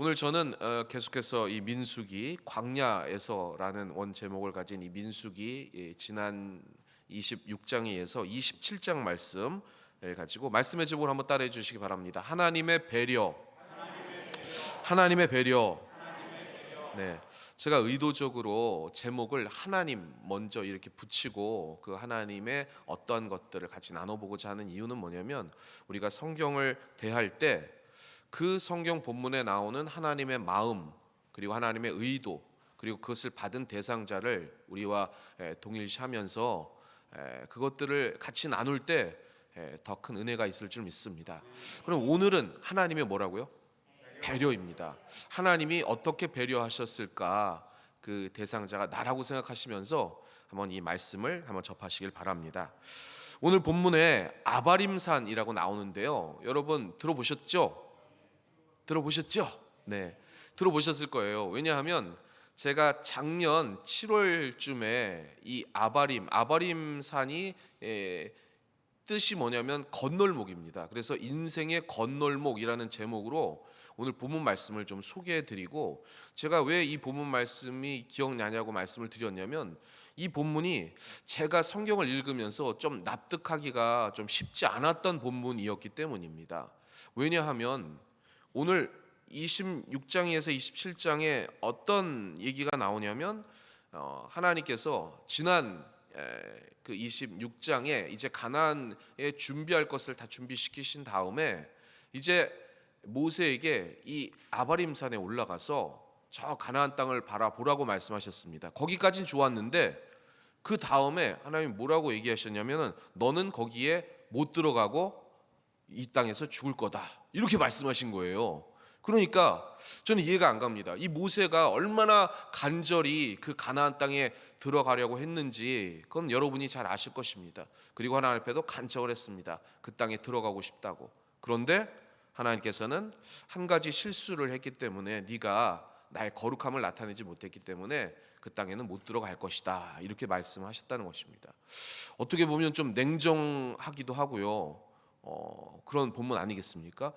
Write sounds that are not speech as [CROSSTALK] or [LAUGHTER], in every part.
오늘 저는 어, 계속해서 이 민수기 광야에서라는 원 제목을 가진 이 민수기 예, 지난 26장에 이어서 27장 말씀을 가지고 말씀의 제목을 한번 따라해 주시기 바랍니다. 하나님의 배려. 하나님의 배려. 네. 제가 의도적으로 제목을 하나님 먼저 이렇게 붙이고 그 하나님의 어떠한 것들을 같이 나눠 보고자 하는 이유는 뭐냐면 우리가 성경을 대할 때 그 성경 본문에 나오는 하나님의 마음 그리고 하나님의 의도 그리고 그것을 받은 대상자를 우리와 에, 동일시하면서 에, 그것들을 같이 나눌 때 더 큰 은혜가 있을 줄 믿습니다. 그럼 오늘은 하나님의 뭐라고요? 배려입니다. 하나님이 어떻게 배려하셨을까? 그 대상자가 나라고 생각하시면서 한번 이 말씀을 한번 접하시길 바랍니다. 오늘 본문에 아바림산이라고 나오는데요. 여러분 들어보셨죠? 들어보셨죠? 네. 들어보셨을 거예요. 왜냐하면 제가 작년 7월쯤에 이 아바림, 아바림 산이 에, 뜻이 뭐냐면 건널목입니다. 그래서 인생의 건널목이라는 제목으로 오늘 본문 말씀을 좀 소개해 드리고 제가 왜 이 본문 말씀이 기억나냐고 말씀을 드렸냐면 이 본문이 제가 성경을 읽으면서 좀 납득하기가 좀 쉽지 않았던 본문이었기 때문입니다. 왜냐하면 오늘 26장에서 27장에 어떤 얘기가 나오냐면 어, 하나님께서 지난 에, 그 26장에 이제 가나안에 준비할 것을 다 준비시키신 다음에 이제 모세에게 이 아바림 산에 올라가서 저 가나안 땅을 바라보라고 말씀하셨습니다. 거기까진 좋았는데 그 다음에 하나님 뭐라고 얘기하셨냐면은 너는 거기에 못 들어가고 이 땅에서 죽을 거다. 이렇게 말씀하신 거예요. 그러니까 저는 이해가 안 갑니다. 이 모세가 얼마나 간절히 그 가나안 땅에 들어가려고 했는지 그건 여러분이 잘 아실 것입니다. 그리고 하나님 앞에도 간청을 했습니다. 그 땅에 들어가고 싶다고. 그런데 하나님께서는 한 가지 실수를 했기 때문에 네가 나의 거룩함을 나타내지 못했기 때문에 그 땅에는 못 들어갈 것이다. 이렇게 말씀하셨다는 것입니다. 어떻게 보면 좀 냉정하기도 하고요. 어, 그런 본문 아니겠습니까?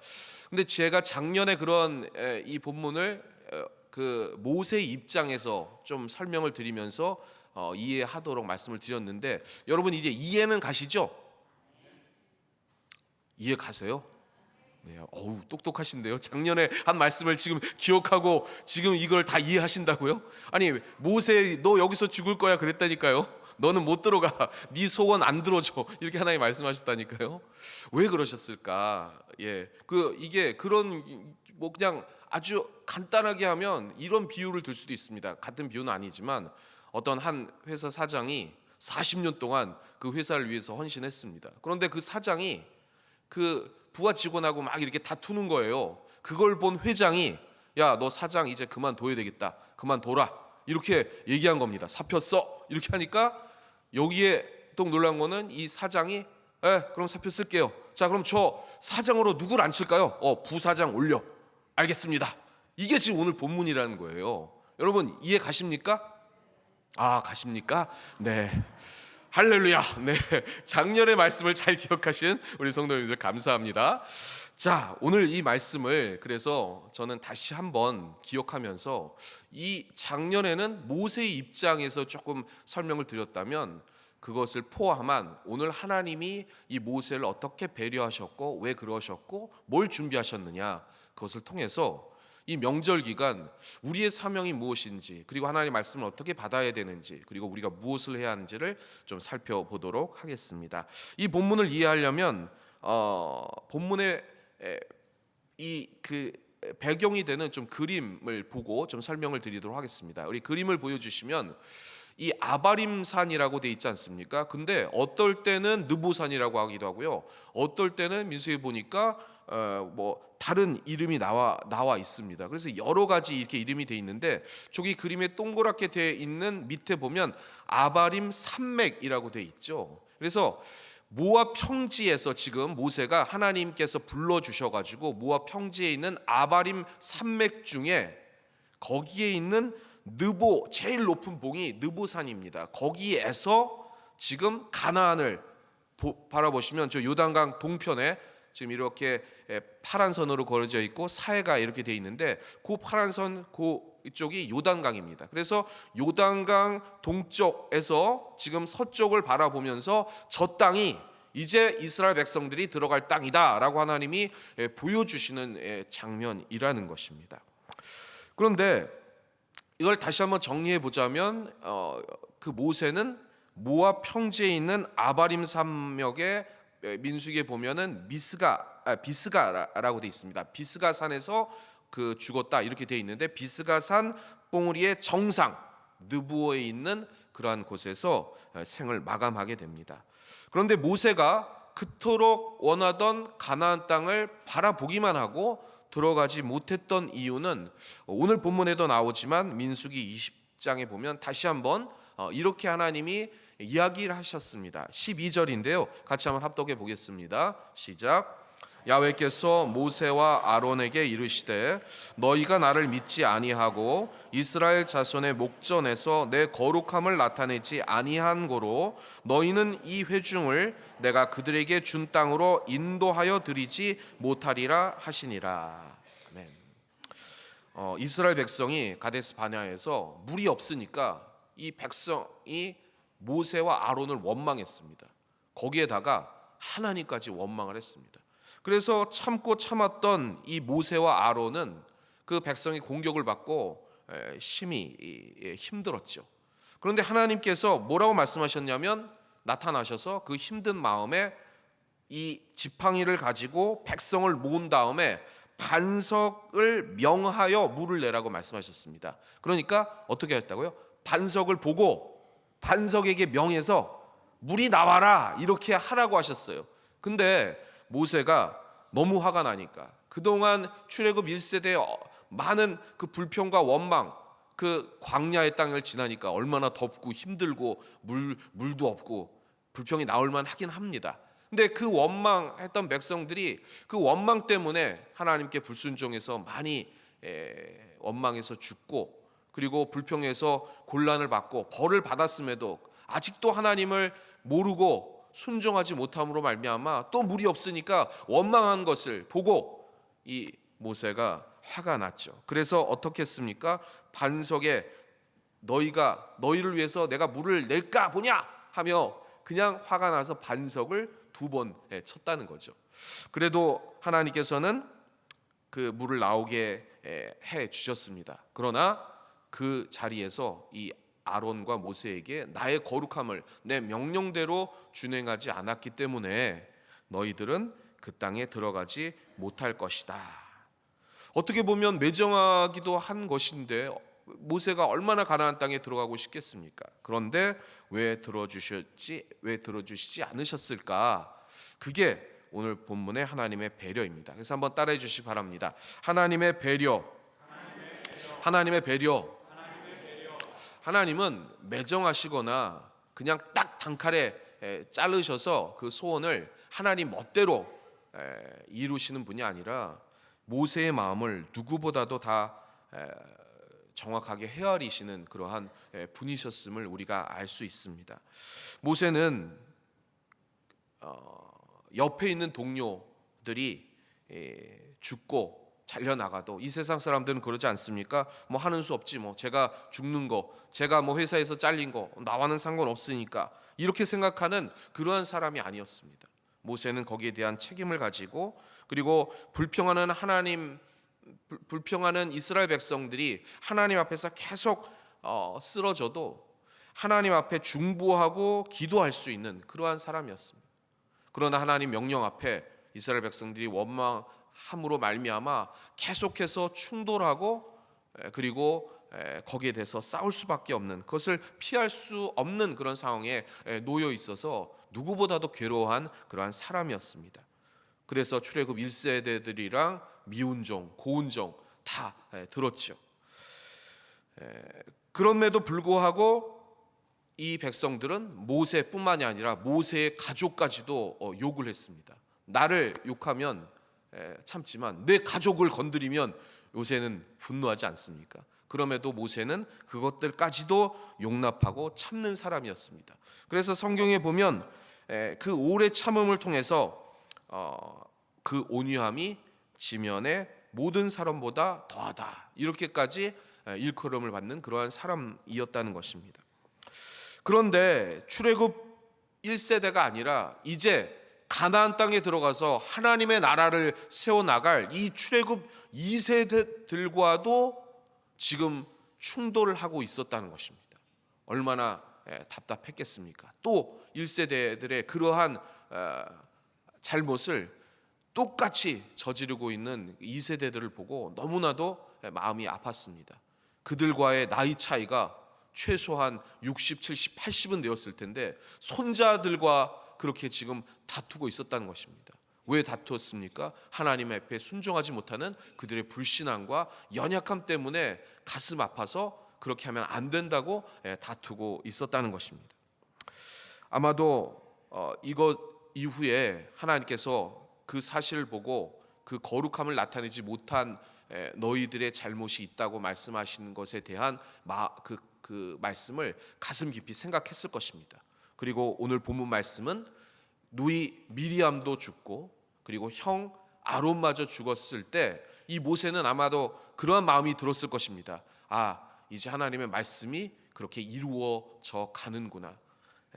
근데 제가 작년에 그런 에, 이 본문을 에, 그 모세의 입장에서 좀 설명을 드리면서 어, 이해하도록 말씀을 드렸는데 여러분 이제 이해는 가시죠? 이해 가세요? 네, 어우 똑똑하신데요. 작년에 한 말씀을 지금 기억하고 지금 이걸 다 이해하신다고요? 아니 모세 너 여기서 죽을 거야 그랬다니까요. 너는 못 들어가. [LAUGHS] 네 소원 안 들어줘. 이렇게 하나님 말씀하셨다니까요. 왜 그러셨을까? 예, 그 이게 그런 뭐 그냥 아주 간단하게 하면 이런 비유를 들 수도 있습니다. 같은 비유는 아니지만 어떤 한 회사 사장이 40년 동안 그 회사를 위해서 헌신했습니다. 그런데 그 사장이 그 부하 직원하고 막 이렇게 다투는 거예요. 그걸 본 회장이 야 너 사장 이제 그만둬야 되겠다. 그만둬라. 이렇게 얘기한 겁니다. 사표 써. 이렇게 하니까 여기에 또 놀란 거는 이 사장이 에 그럼 사표 쓸게요. 자 그럼 저 사장으로 누구를 앉힐까요? 어 부사장 올려. 알겠습니다. 이게 지금 오늘 본문이라는 거예요. 여러분 이해 가십니까? 아 가십니까? 네. 할렐루야. 네. 작년의 말씀을 잘 기억하신 우리 성도님들 감사합니다. 자, 오늘 이 말씀을 그래서 저는 다시 한번 기억하면서 이 작년에는 모세의 입장에서 조금 설명을 드렸다면 그것을 포함한 오늘 하나님이 이 모세를 어떻게 배려하셨고 왜 그러셨고 뭘 준비하셨느냐 그것을 통해서 이 명절 기간 우리의 사명이 무엇인지 그리고 하나님의 말씀을 어떻게 받아야 되는지 그리고 우리가 무엇을 해야 하는지를 좀 살펴보도록 하겠습니다. 이 본문을 이해하려면 어, 본문의 이그 배경이 되는 좀 그림을 보고 좀 설명을 드리도록 하겠습니다. 우리 그림을 보여주시면 이 아바림산이라고 돼 있지 않습니까? 근데 어떨 때는 느보산이라고 하기도 하고요. 어떨 때는 민수에 보니까 어, 뭐 다른 이름이 나와 나와 있습니다. 그래서 여러 가지 이렇게 이름이 돼 있는데 저기 그림에 동그랗게 돼 있는 밑에 보면 아바림 산맥이라고 돼 있죠. 그래서 모압 평지에서 지금 모세가 하나님께서 불러 주셔 가지고 모압 평지에 있는 아바림 산맥 중에 거기에 있는 느보 제일 높은 봉이 느보산입니다. 거기에서 지금 가나안을 보, 바라보시면 저 요단강 동편에 지금 이렇게 에, 파란 선으로 걸어져 있고 사해가 이렇게 돼 있는데 그 파란 선 그 이쪽이 요단강입니다. 그래서 요단강 동쪽에서 지금 서쪽을 바라보면서 저 땅이 이제 이스라엘 백성들이 들어갈 땅이다라고 하나님이 에, 보여주시는 에, 장면이라는 것입니다. 그런데 이걸 다시 한번 정리해 보자면 어, 그 모세는 모압 평지에 있는 아바림 산맥의 에, 민수기에 보면은 미스가 아, 비스가라고 돼 있습니다. 비스가 산에서 그 죽었다 이렇게 돼 있는데 비스가 산 뽕우리의 정상 느부어에 있는 그러한 곳에서 어, 생을 마감하게 됩니다. 그런데 모세가 그토록 원하던 가나안 땅을 바라보기만 하고 들어가지 못했던 이유는 오늘 본문에도 나오지만 민수기 20장에 보면 다시 한번 어, 이렇게 하나님이 이야기를 하셨습니다. 12절인데요. 같이 한번 합독해 보겠습니다. 시작. 야외께서 모세와 아론에게 이르시되 너희가 나를 믿지 아니하고 이스라엘 자손의 목전에서 내 거룩함을 나타내지 아니한 고로 너희는 이 회중을 내가 그들에게 준 땅으로 인도하여 드리지 못하리라 하시니라. 아멘. 어, 이스라엘 백성이 가데스 바냐에서 물이 없으니까 이 백성이 모세와 아론을 원망했습니다. 거기에다가 하나님까지 원망을 했습니다. 그래서 참고 참았던 이 모세와 아론은 그 백성이 공격을 받고 에, 심히 이, 예, 힘들었죠. 그런데 하나님께서 뭐라고 말씀하셨냐면 나타나셔서 그 힘든 마음에 이 지팡이를 가지고 백성을 모은 다음에 반석을 명하여 물을 내라고 말씀하셨습니다. 그러니까 어떻게 했다고요? 반석을 보고 반석에게 명해서 물이 나와라 이렇게 하라고 하셨어요. 근데 모세가 너무 화가 나니까 그동안 출애굽 1세대의 많은 그 불평과 원망 그 광야의 땅을 지나니까 얼마나 덥고 힘들고 물 물도 없고 불평이 나올 만 하긴 합니다. 근데 그 원망했던 백성들이 그 원망 때문에 하나님께 불순종해서 많이 에, 원망해서 죽고 그리고 불평해서 곤란을 받고 벌을 받았음에도 아직도 하나님을 모르고 순종하지 못함으로 말미암아 또 물이 없으니까 원망한 것을 보고 이 모세가 화가 났죠. 그래서 어떻게 했습니까? 반석에 너희가 너희를 위해서 내가 물을 낼까 보냐 하며 그냥 화가 나서 반석을 두번 예, 쳤다는 거죠. 그래도 하나님께서는 그 물을 나오게 예, 해 주셨습니다. 그러나 그 자리에서 이 아론과 모세에게 나의 거룩함을 내 명령대로 준행하지 않았기 때문에 너희들은 그 땅에 들어가지 못할 것이다. 어떻게 보면 매정하기도 한 것인데 모세가 얼마나 가나안 땅에 들어가고 싶겠습니까? 그런데 왜 들어주셨지? 왜 들어주시지 않으셨을까? 그게 오늘 본문의 하나님의 배려입니다. 그래서 한번 따라해 주시기 바랍니다. 하나님의 배려. 하나님의 배려. 하나님 은 매정하시거나 그냥 딱 단칼에 에, 자르셔서 그 소원을 하나님 멋대로 에, 이루시는 분이 아니라 모세의 마음을 누구보다도 다 에, 정확하게 헤아리시는 그러한 에, 분이셨음을 우리가 알 수 있습니다. 모세는 어, 옆에 있는 동료들이 에, 죽고 잘려 나가도 이 세상 사람들은 그러지 않습니까? 뭐 하는 수 없지 뭐 제가 죽는 거, 제가 뭐 회사에서 잘린 거 나와는 상관없으니까 이렇게 생각하는 그러한 사람이 아니었습니다. 모세는 거기에 대한 책임을 가지고 그리고 불평하는 하나님 불- 불평하는 이스라엘 백성들이 하나님 앞에서 계속 어, 쓰러져도 하나님 앞에 중보하고 기도할 수 있는 그러한 사람이었습니다. 그러나 하나님 명령 앞에 이스라엘 백성들이 원망 함으로 말미암아 계속해서 충돌하고 에, 그리고 에, 거기에 대해서 싸울 수밖에 없는 그것을 피할 수 없는 그런 상황에 에, 놓여 있어서 누구보다도 괴로워한 그러한 사람이었습니다. 그래서 출애굽 1세대들이랑 미운종, 고운종 다 에, 들었죠. 에, 그럼에도 불구하고 이 백성들은 모세뿐만이 아니라 모세의 가족까지도 어, 욕을 했습니다. 나를 욕하면 에, 참지만 내 가족을 건드리면 요새는 분노하지 않습니까? 그럼에도 모세는 그것들까지도 용납하고 참는 사람이었습니다. 그래서 성경에 보면 에, 그 오래 참음을 통해서 어, 그 온유함이 지면의 모든 사람보다 더하다. 이렇게까지 일컬음을 받는 그러한 사람이었다는 것입니다. 그런데 출애굽 1세대가 아니라 이제 가나안 땅에 들어가서 하나님의 나라를 세워 나갈 이 출애굽 2세대들과도 지금 충돌을 하고 있었다는 것입니다. 얼마나 에, 답답했겠습니까? 또 1세대들의 그러한 어, 잘못을 똑같이 저지르고 있는 2세대들을 보고 너무나도 마음이 아팠습니다. 그들과의 나이 차이가 최소한 60, 70, 80은 되었을 텐데 손자들과 그렇게 지금 다투고 있었다는 것입니다. 왜 다투었습니까? 하나님 앞에 순종하지 못하는 그들의 불신앙과 연약함 때문에 가슴 아파서 그렇게 하면 안 된다고 예, 다투고 있었다는 것입니다. 아마도 어, 이것 이후에 하나님께서 그 사실을 보고 그 거룩함을 나타내지 못한 에, 너희들의 잘못이 있다고 말씀하시는 것에 대한 마, 그, 그 말씀을 가슴 깊이 생각했을 것입니다. 그리고 오늘 본문 말씀은 누이 미리암도 죽고 그리고 형 아론마저 죽었을 때 이 모세는 아마도 그러한 마음이 들었을 것입니다. 아 이제 하나님의 말씀이 그렇게 이루어져 가는구나.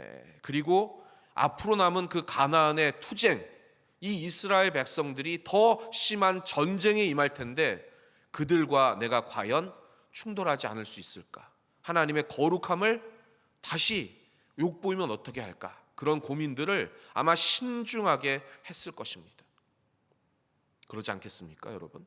에, 그리고 앞으로 남은 그 가나안의 투쟁, 이 이스라엘 백성들이 더 심한 전쟁에 임할 텐데 그들과 내가 과연 충돌하지 않을 수 있을까? 하나님의 거룩함을 다시 욕보이면 어떻게 할까? 그런 고민들을 아마 신중하게 했을 것입니다. 그러지 않겠습니까, 여러분?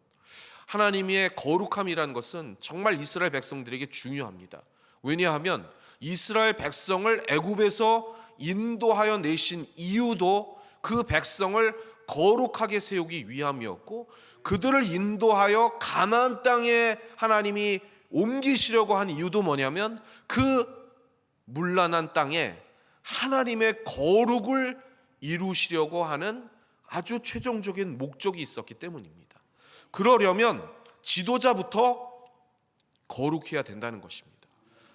하나님의 거룩함이라는 것은 정말 이스라엘 백성들에게 중요합니다. 왜냐하면 이스라엘 백성을 애굽에서 인도하여 내신 이유도 그 백성을 거룩하게 세우기 위함이었고 그들을 인도하여 가나안 땅에 하나님이 옮기시려고 한 이유도 뭐냐면 그 물란한 땅에 하나님의 거룩을 이루시려고 하는 아주 최종적인 목적이 있었기 때문입니다. 그러려면 지도자부터 거룩해야 된다는 것입니다.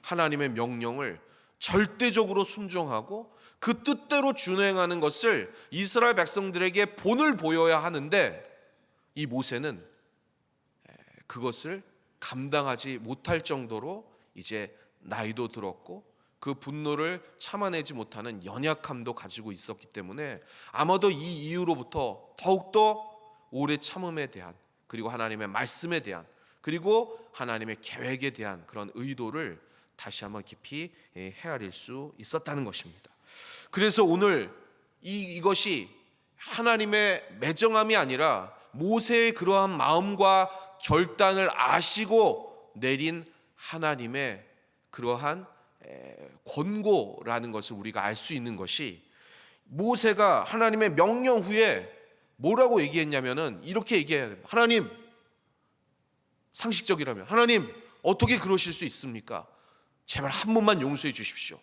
하나님의 명령을 절대적으로 순종하고 그 뜻대로 준행하는 것을 이스라엘 백성들에게 본을 보여야 하는데 이 모세는 그것을 감당하지 못할 정도로 이제 나이도 들었고 그 분노를 참아내지 못하는 연약함도 가지고 있었기 때문에 아마도 이 이유로부터 더욱더 오래 참음에 대한 그리고 하나님의 말씀에 대한 그리고 하나님의 계획에 대한 그런 의도를 다시 한번 깊이 헤아릴 수 있었다는 것입니다. 그래서 오늘 이, 이것이 하나님의 매정함이 아니라 모세의 그러한 마음과 결단을 아시고 내린 하나님의 그러한 권고라는 것을 우리가 알 수 있는 것이 모세가 하나님의 명령 후에 뭐라고 얘기했냐면은 이렇게 얘기해야 됩니다. 하나님 상식적이라면 하나님 어떻게 그러실 수 있습니까? 제발 한 번만 용서해 주십시오.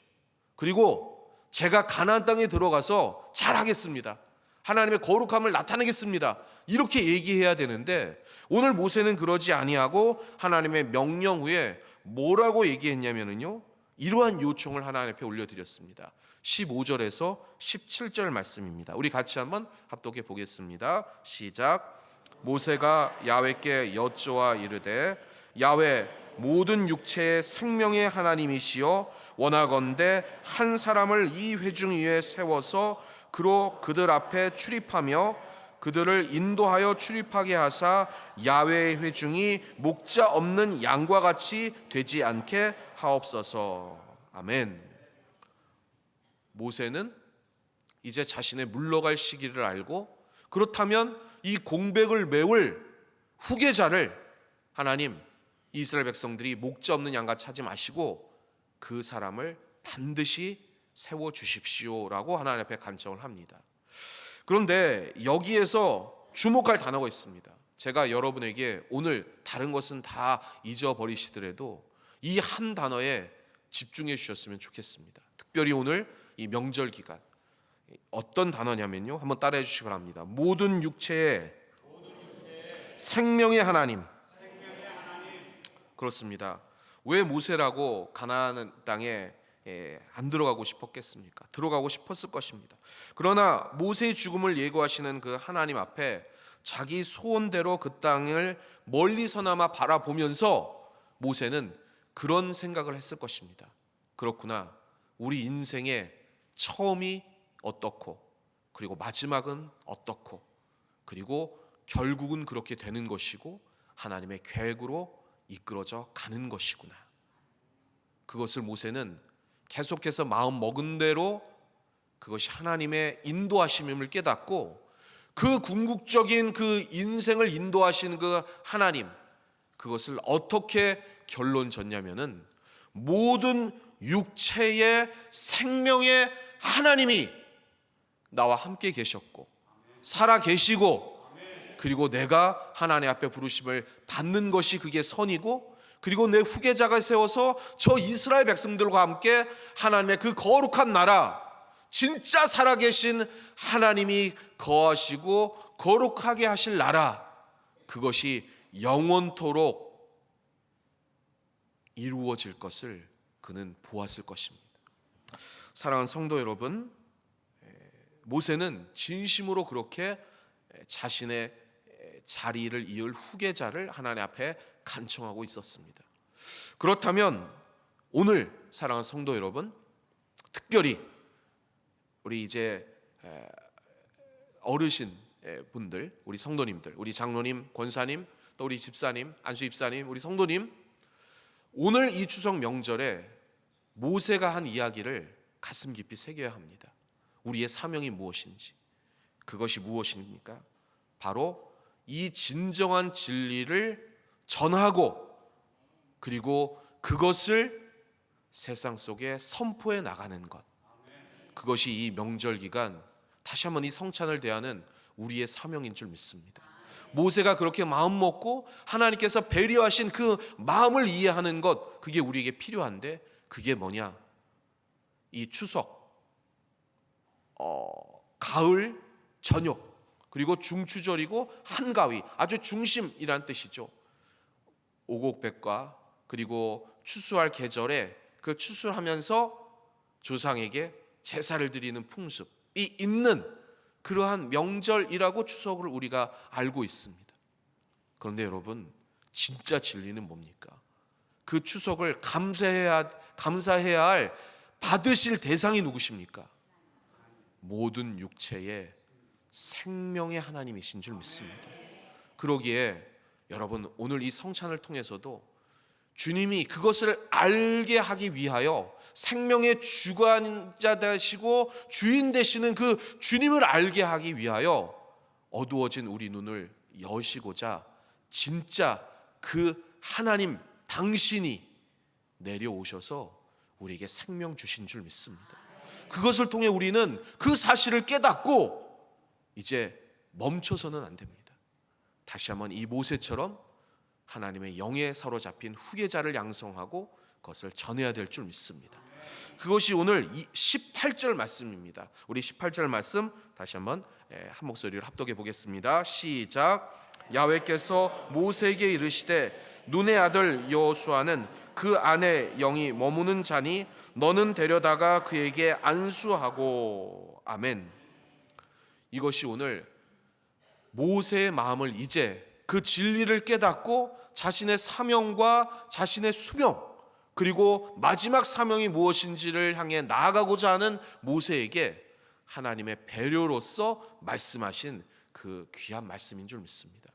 그리고 제가 가나안 땅에 들어가서 잘하겠습니다. 하나님의 거룩함을 나타내겠습니다. 이렇게 얘기해야 되는데 오늘 모세는 그러지 아니하고 하나님의 명령 후에 뭐라고 얘기했냐면요. 이러한 요청을 하나님 앞에 올려드렸습니다. 15절에서 17절 말씀입니다. 우리 같이 한번 합독해 보겠습니다. 시작. 모세가 야외께 여쭈어 이르되 야외 모든 육체의 생명의 하나님이시여 원하건대 한 사람을 이 회중 위에 세워서 그로 그들 앞에 출입하며 그들을 인도하여 출입하게 하사 야외의 회중이 목자 없는 양과 같이 되지 않게 하옵소서. 아멘. 모세는 이제 자신의 물러갈 시기를 알고 그렇다면 이 공백을 메울 후계자를 하나님 이스라엘 백성들이 목자 없는 양과 차지 마시고 그 사람을 반드시 세워 주십시오라고 하나님 앞에 간청을 합니다. 그런데 여기에서 주목할 단어가 있습니다. 제가 여러분에게 오늘 다른 것은 다 잊어버리시더라도 이 한 단어에 집중해 주셨으면 좋겠습니다. 특별히 오늘 이 명절 기간 어떤 단어냐면요. 한번 따라해 주시기 바랍니다. 모든 육체의 생명의 하나님. 그렇습니다. 왜 모세라고 가나안 땅에 예, 안 들어가고 싶었겠습니까? 들어가고 싶었을 것입니다. 그러나 모세의 죽음을 예고하시는 그 하나님 앞에 자기 소원대로 그 땅을 멀리서나마 바라보면서 모세는 그런 생각을 했을 것입니다. 그렇구나. 우리 인생의 처음이 어떻고 그리고 마지막은 어떻고 그리고 결국은 그렇게 되는 것이고 하나님의 계획으로 이끌어져 가는 것이구나. 그것을 모세는 계속해서 마음 먹은 대로 그것이 하나님의 인도하심임을 깨닫고 그 궁극적인 그 인생을 인도하신 그 하나님 그것을 어떻게 결론 졌냐면은 모든 육체의 생명의 하나님이 나와 함께 계셨고 살아 계시고 그리고 내가 하나님 앞에 부르심을 받는 것이 그게 선이고 그리고 내 후계자가 세워서 저 이스라엘 백성들과 함께 하나님의 그 거룩한 나라 진짜 살아계신 하나님이 거하시고 거룩하게 하실 나라 그것이 영원토록 이루어질 것을 그는 보았을 것입니다. 사랑하는 성도 여러분, 모세는 진심으로 그렇게 자신의 자리를 이을 후계자를 하나님 앞에 간청하고 있었습니다. 그렇다면 오늘 사랑하는 성도 여러분, 특별히 우리 이제 어르신 분들, 우리 성도님들, 우리 장로님, 권사님, 또 우리 집사님, 안수 집사님, 우리 성도님, 오늘 이 추석 명절에 모세가 한 이야기를 가슴 깊이 새겨야 합니다. 우리의 사명이 무엇인지, 그것이 무엇입니까? 바로 이 진정한 진리를 전하고 그리고 그것을 세상 속에 선포해 나가는 것. 그것이 이 명절 기간 다시 한번 이 성찬을 대하는 우리의 사명인 줄 믿습니다. 모세가 그렇게 마음 먹고 하나님께서 배려하신 그 마음을 이해하는 것 그게 우리에게 필요한데 그게 뭐냐? 이 추석 어, 가을 저녁 그리고 중추절이고 한가위 아주 중심이란 뜻이죠. 오곡백과 그리고 추수할 계절에 그 추수하면서 조상에게 제사를 드리는 풍습이 있는 그러한 명절이라고 추석을 우리가 알고 있습니다. 그런데 여러분 진짜 진리는 뭡니까? 그 추석을 감사해야 감사해야 할 받으실 대상이 누구십니까? 모든 육체의 생명의 하나님이신 줄 믿습니다. 그러기에 여러분 오늘 이 성찬을 통해서도 주님이 그것을 알게 하기 위하여 생명의 주관자 되시고 주인 되시는 그 주님을 알게 하기 위하여 어두워진 우리 눈을 여시고자 진짜 그 하나님 당신이 내려오셔서 우리에게 생명 주신 줄 믿습니다. 그것을 통해 우리는 그 사실을 깨닫고 이제 멈춰서는 안 됩니다. 다시 한번 이 모세처럼 하나님의 영에 사로잡힌 후계자를 양성하고 그것을 전해야 될 줄 믿습니다. 그것이 오늘 18절 말씀입니다. 우리 18절 말씀 다시 한번 한 목소리로 합독해 보겠습니다. 시작. 야외께서 모세에게 이르시되 눈의 아들 여호수아는 그 안에 영이 머무는 자니 너는 데려다가 그에게 안수하고 아멘. 이것이 오늘 모세의 마음을 이제 그 진리를 깨닫고 자신의 사명과 자신의 수명 그리고 마지막 사명이 무엇인지를 향해 나아가고자 하는 모세에게 하나님의 배려로서 말씀하신 그 귀한 말씀인 줄 믿습니다.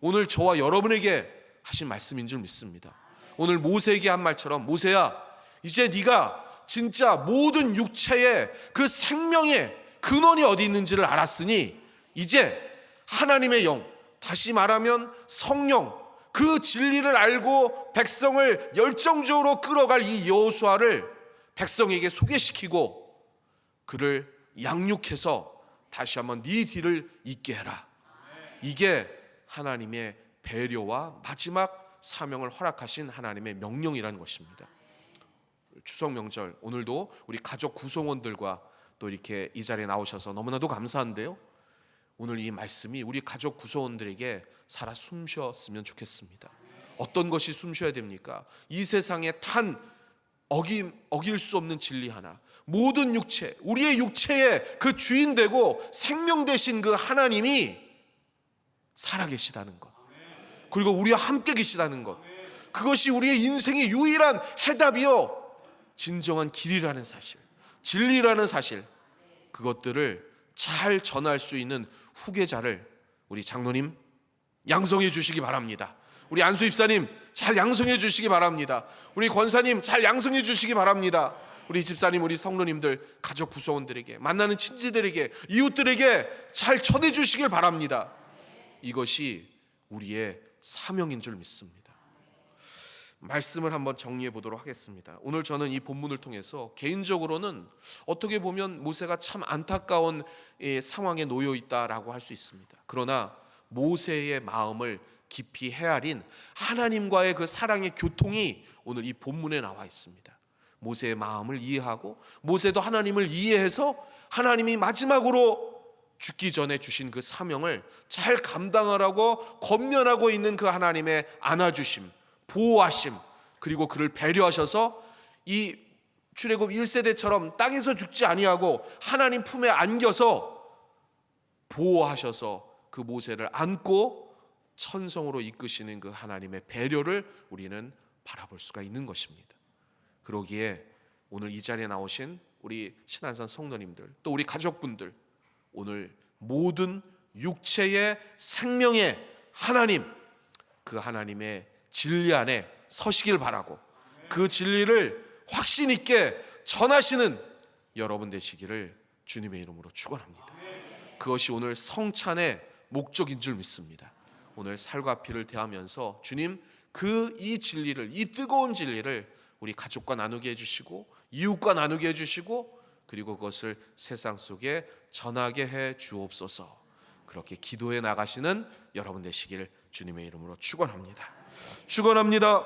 오늘 저와 여러분에게 하신 말씀인 줄 믿습니다. 오늘 모세에게 한 말처럼 모세야 이제 네가 진짜 모든 육체의 그 생명의 근원이 어디 있는지를 알았으니 이제 하나님의 영 다시 말하면 성령 그 진리를 알고 백성을 열정적으로 끌어갈 이 여호수아를 백성에게 소개시키고 그를 양육해서 다시 한번 네 뒤를 잇게 해라. 이게 하나님의 배려와 마지막 사명을 허락하신 하나님의 명령이라는 것입니다. 추석 명절 오늘도 우리 가족 구성원들과 또 이렇게 이 자리에 나오셔서 너무나도 감사한데요. 오늘 이 말씀이 우리 가족 구성원들에게 살아 숨쉬었으면 좋겠습니다. 어떤 것이 숨쉬어야 됩니까? 이 세상에 탄 어김 어길 수 없는 진리 하나. 모든 육체, 우리의 육체의 그 주인 되고 생명 되신 그 하나님이 살아 계시다는 것. 그리고 우리와 함께 계시다는 것. 그것이 우리의 인생의 유일한 해답이요. 진정한 길이라는 사실, 진리라는 사실. 그것들을 잘 전할 수 있는 후계자를 우리 장로님 양성해 주시기 바랍니다. 우리 안수 입사님 잘 양성해 주시기 바랍니다. 우리 권사님 잘 양성해 주시기 바랍니다. 우리 집사님, 우리 성도님들, 가족 구성원들에게 만나는 친지들에게 이웃들에게 잘 전해 주시길 바랍니다. 이것이 우리의 사명인 줄 믿습니다. 말씀을 한번 정리해 보도록 하겠습니다. 오늘 저는 이 본문을 통해서 개인적으로는 어떻게 보면 모세가 참 안타까운 예, 상황에 놓여 있다라고 할 수 있습니다. 그러나 모세의 마음을 깊이 헤아린 하나님과의 그 사랑의 교통이 오늘 이 본문에 나와 있습니다. 모세의 마음을 이해하고 모세도 하나님을 이해해서 하나님이 마지막으로 죽기 전에 주신 그 사명을 잘 감당하라고 건면하고 있는 그 하나님의 안아주심, 보호하심, 그리고 그를 배려하셔서 이 출애굽 1세대처럼 땅에서 죽지 아니하고 하나님 품에 안겨서 보호하셔서 그 모세를 안고 천성으로 이끄시는 그 하나님의 배려를 우리는 바라볼 수가 있는 것입니다. 그러기에 오늘 이 자리에 나오신 우리 신한산 성도님들 또 우리 가족분들 오늘 모든 육체의 생명의 하나님 그 하나님의 진리 안에 서시길 바라고 그 진리를 확신 있게 전하시는 여러분 되시기를 주님의 이름으로 축원합니다. 그것이 오늘 성찬의 목적인 줄 믿습니다. 오늘 살과 피를 대하면서 주님 그 이 진리를 이 뜨거운 진리를 우리 가족과 나누게 해주시고 이웃과 나누게 해주시고 그리고 그것을 세상 속에 전하게 해 주옵소서. 그렇게 기도해 나가시는 여러분 되시길 주님의 이름으로 축원합니다. 축원합니다.